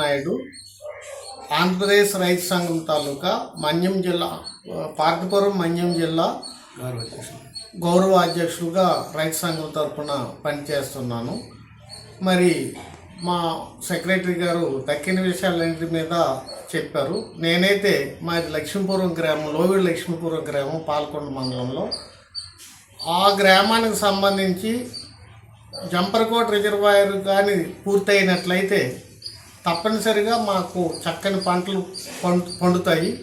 నాయుడు ఆంధ్రప్రదేశ్ రైతు సంఘం తాలూకా మన్యం జిల్లా పార్తపురం మన్యం జిల్లా గౌరవ అధ్యక్షులుగా రైతు సంఘం తరఫున పనిచేస్తున్నాను. మరి మా సెక్రటరీ గారు తక్కిన విషయాలన్నింటి మీద చెప్పారు. నేనైతే మాది లక్ష్మీపురం గ్రామం లోవిడి లక్ష్మీపురం గ్రామం పాల్కొండ మండలంలో. ఆ గ్రామానికి సంబంధించి జంపరకోట రిజర్వాయర్ కానీ పూర్తయినట్లయితే తప్పనిసరిగా మాకు చక్కని పంటలు పండుతాయి.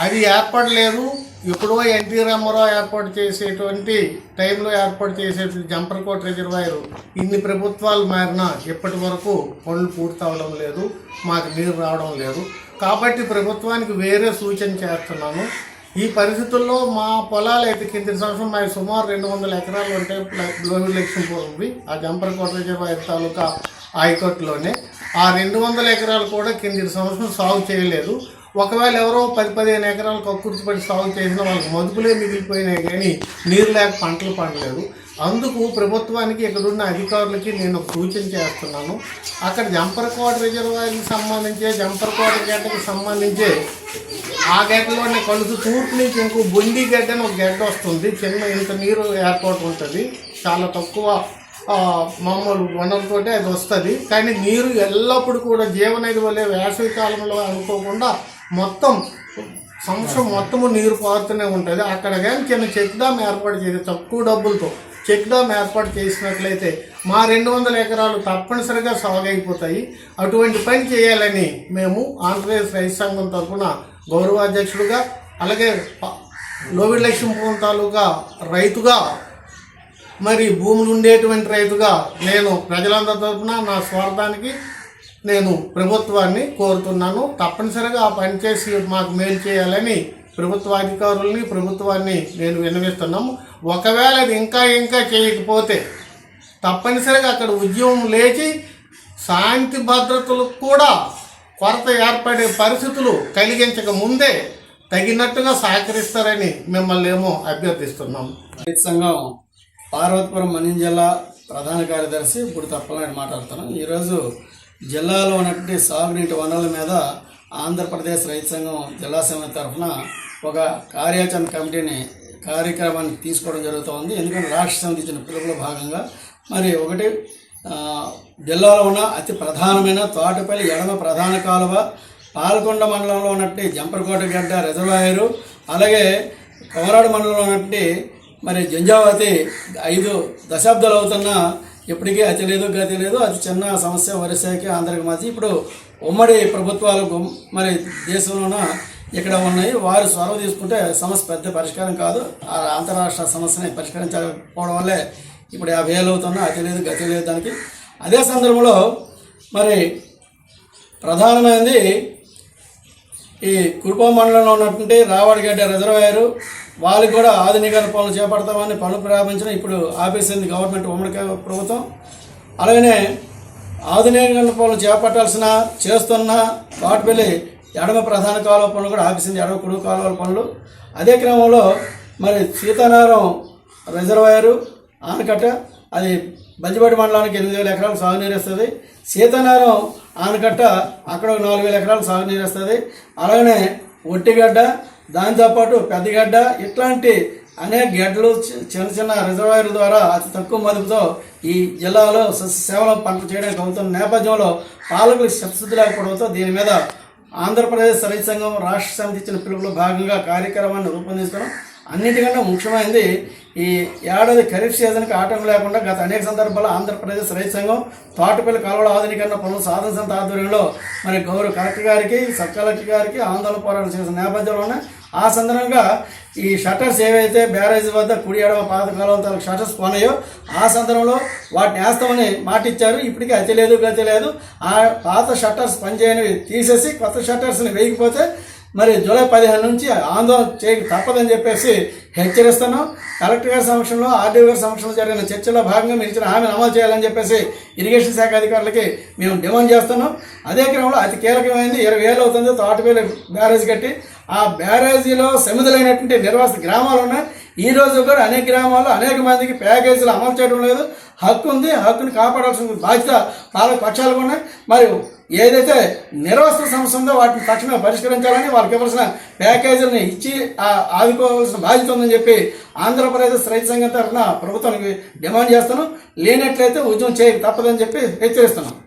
అది ఏర్పడలేదు ఎప్పుడో ఎన్టీ రామారావు ఏర్పాటు చేసేటువంటి టైంలో ఏర్పాటు చేసేటువంటి జంపర్కోట రిజర్వాయర్ ఇన్ని ప్రభుత్వాలు మారినా ఇప్పటి వరకు పనులు పూర్తవడం లేదు. మాకు నీరు రావడం లేదు. కాబట్టి ప్రభుత్వానికి వేరే సూచన చేస్తున్నాను. ఈ పరిస్థితుల్లో మా పొలాలు అయితే కింద సంవత్సరం మాకు సుమారు రెండు వందల ఎకరాలు ఉంటాయి లోవి లక్ష్మీపురం ఉంది. ఆ జంపర్కోట రిజర్వాయర్ తాలూకా ఆయకట్టులోనే. ఆ రెండు వందల ఎకరాలు కూడా కింది సంవత్సరం సాగు చేయలేదు. ఒకవేళ ఎవరో పది పదిహేను ఎకరాలు కక్కుర్తి పడి సాగు చేసిన వాళ్ళకి మదుపులే మిగిలిపోయినాయి కానీ నీరు లేక పంటలు పండలేదు. అందుకు ప్రభుత్వానికి ఇక్కడున్న అధికారులకి నేను ఒక సూచన చేస్తున్నాను. అక్కడ జంపరకోట రిజర్వాయర్కి సంబంధించే జంపరకోట గడ్డకు సంబంధించే ఆ గడ్డలోనే కలుసు తూర్పు నుంచి ఇంకో బొండి గడ్డ అని ఒక గడ్డ వస్తుంది. చిన్న ఇంత నీరు ఏర్పాటు ఉంటుంది. చాలా తక్కువ మామూలు వనరులతోటే అది వస్తుంది. కానీ నీరు ఎల్లప్పుడూ కూడా జీవనది వల్లే వేసవి కాలంలో అనుకోకుండా మొత్తం సంవత్సరం మొత్తము నీరు పారుతూనే ఉంటుంది. అక్కడ కానీ చిన్న చెక్ డ్యామ్ ఏర్పాటు చేసి తక్కువ డబ్బులతో చెక్ డ్యామ్ ఏర్పాటు చేసినట్లయితే మా రెండు వందల ఎకరాలు తప్పనిసరిగా సాగైపోతాయి. అటువంటి పని చేయాలని మేము ఆంధ్రప్రదేశ్ రైతు సంఘం తరఫున గౌరవాధ్యక్షుడుగా అలాగే లోవిడ్ లక్ష్మీపురం తాలూకా రైతుగా మరి భూములు ఉండేటువంటి రైతుగా నేను ప్రజలందరి తరఫున నా స్వార్థానికి నేను ప్రభుత్వాన్ని కోరుతున్నాను. తప్పనిసరిగా ఆ పని చేసి మాకు మేలు చేయాలని ప్రభుత్వ అధికారుల్ని ప్రభుత్వాన్ని నేను విన్నవిస్తున్నాము. ఒకవేళ అది ఇంకా ఇంకా చేయకపోతే తప్పనిసరిగా అక్కడ ఉద్యమం లేచి శాంతి భద్రతలకు కూడా కొరత ఏర్పడే పరిస్థితులు కలిగించక ముందే తగినట్టుగా సహకరిస్తారని మిమ్మల్ని ఏమో అభ్యర్థిస్తున్నాం. సంఘం పార్వతీపురం మన్యం జిల్లా ప్రధాన కార్యదర్శి ఇప్పుడు తప్పలని మాట్లాడుతున్నాం. ఈరోజు జిల్లాలో ఉన్నటువంటి సాగునీటి వనరుల మీద ఆంధ్రప్రదేశ్ రైతు సంఘం జిల్లా సమితి తరఫున ఒక కార్యాచరణ కమిటీని కార్యక్రమాన్ని తీసుకోవడం జరుగుతోంది. ఎందుకంటే రాష్ట్ర సమితి ఇచ్చిన పిలుపులో భాగంగా మరి ఒకటి జిల్లాలో ఉన్న అతి ప్రధానమైన తోటపల్లి ఎడమ ప్రధాన కాలువ పాల్కొండ మండలంలో ఉన్నట్టు జంపరకోట గడ్డ రిజర్వాయరు అలాగే కోరాడు మండలంలో ఉన్నట్టు మరి జంజావతి ఐదు దశాబ్దాలు అవుతున్నా ఇప్పటికీ అతి లేదు గతి లేదు అది చిన్న సమస్య వరుసకి ఆంధ్రకి మధ్య ఇప్పుడు ఉమ్మడి ప్రభుత్వాలు మరి దేశంలోన ఇక్కడ ఉన్నాయి. వారు చొరవ తీసుకుంటే సమస్య పెద్ద పరిష్కారం కాదు. ఆ అంతరాష్ట్ర సమస్యని పరిష్కరించకపోవడం వల్లే ఇప్పుడు యాభై ఏళ్ళు అవుతున్నా అతి లేదు గతి లేదు దానికి. అదే సందర్భంలో మరి ప్రధానమైనది ఈ కుటుంబ మండలంలో ఉన్నటువంటి రావాడిగడ్డ రిజర్వాయరు వాళ్ళకి కూడా ఆధునికరణ పనులు చేపడతామని పనులు ప్రారంభించిన ఇప్పుడు ఆపేసింది గవర్నమెంట్ ఉమ్మడి ప్రభుత్వం. అలాగనే ఆధునీకరణ పనులు చేపట్టాల్సిన చేస్తున్న వాటిపల్లి ఎడమ ప్రధాన కాలువ పనులు కూడా ఆపేసింది ఎడమ కొడుకు కాలువల పనులు. అదే క్రమంలో మరి సీతారారం రిజర్వాయరు ఆనకట్ట అది బంజిపేట మండలానికి ఎనిమిది వేల ఎకరాలు సాగునీరు ఇస్తుంది సీతారారం ఆనకట్ట అక్కడ ఒక నాలుగు వేల ఎకరాలు సాగునీరు ఇస్తుంది అలాగనే ఒట్టిగడ్డ దాంతోపాటు పెద్దగడ్డ ఇట్లాంటి అనేక గడ్డలు చి- చిన్న చిన్న రిజర్వాయర్ల ద్వారా అతి తక్కువ మదుపుతో ఈ జిల్లాలో సస్య పంట చేయడానికి అవుతున్న నేపథ్యంలో పాలకులకు శక్తి లేకపోవడంతో దీని మీద ఆంధ్రప్రదేశ్ రైతు సంఘం రాష్ట్ర సమితి ఇచ్చిన పిలుపులో భాగంగా కార్యక్రమాన్ని రూపొందించడం అన్నిటికన్నా ముఖ్యమైనది ఈ ఏడాది ఖరీఫ్ సీజన్కి ఆటం లేకుండా గత అనేక సందర్భాల్లో ఆంధ్రప్రదేశ్ రైతు సంఘం తోటపల్లి కాలువల ఆధునీకరణ పనులు సాధన సంత ఆధ్వర్యంలో మరి గౌరవ కలెక్టర్ గారికి సబ్ కలెక్టర్ గారికి ఆందోళన పోరాటం చేసిన నేపథ్యంలోనే ఆ సందర్భంగా ఈ షట్టర్స్ ఏవైతే బ్యారేజ్ వద్ద కుడి ఎడవ పాత కాలం తాలూకు షట్టర్స్ పోనాయో ఆ సందర్భంలో వాటిని వేస్తామని మాట ఇచ్చారు ఇప్పటికీ అతి లేదు గతి లేదు. ఆ పాత షట్టర్స్ పనిచేయనివి తీసేసి కొత్త షట్టర్స్ని వేయకపోతే మరి జూలై పదిహేను నుంచి ఆందోళన చేయక తప్పదని చెప్పేసి హెచ్చరిస్తున్నాం. కలెక్టర్ గారి సమక్షంలో ఆర్డీఓ గారి సమక్షంలో జరిగిన చర్చలో భాగంగా మీరు ఇచ్చిన హామీని అమలు చేయాలని చెప్పేసి ఇరిగేషన్ శాఖ అధికారులకి మేము డిమాండ్ చేస్తున్నాం. అదే క్రమంలో అతి కీలకమైంది ఇరవై వేలు అవుతుంది తోటపల్లి బ్యారేజ్ కట్టి ఆ బ్యారేజీలో సమిధులైనటువంటి నిర్వాసిత గ్రామాలు ఉన్నాయి. ఈ రోజు కూడా అనేక గ్రామాల్లో అనేక మందికి ప్యాకేజీలు అమలు చేయడం లేదు. హక్కు ఉంది హక్కును హక్కుని కాపాడాల్సిన బాధ్యత పాలక పక్షాలు ఉన్నాయి. మరియు ఏదైతే నిరవసర సమస్య ఉందో వాటిని తక్షణమే పరిష్కరించాలని వాళ్ళకి ఇవ్వాల్సిన ప్యాకేజీలను ఇచ్చి ఆదుకోవాల్సిన బాధ్యత ఉందని చెప్పి ఆంధ్రప్రదేశ్ రైతు సంఘం తరఫున ప్రభుత్వానికి డిమాండ్ చేస్తాను లేనట్లయితే ఉద్యమం చేయక తప్పదని చెప్పి హెచ్చరిస్తున్నాను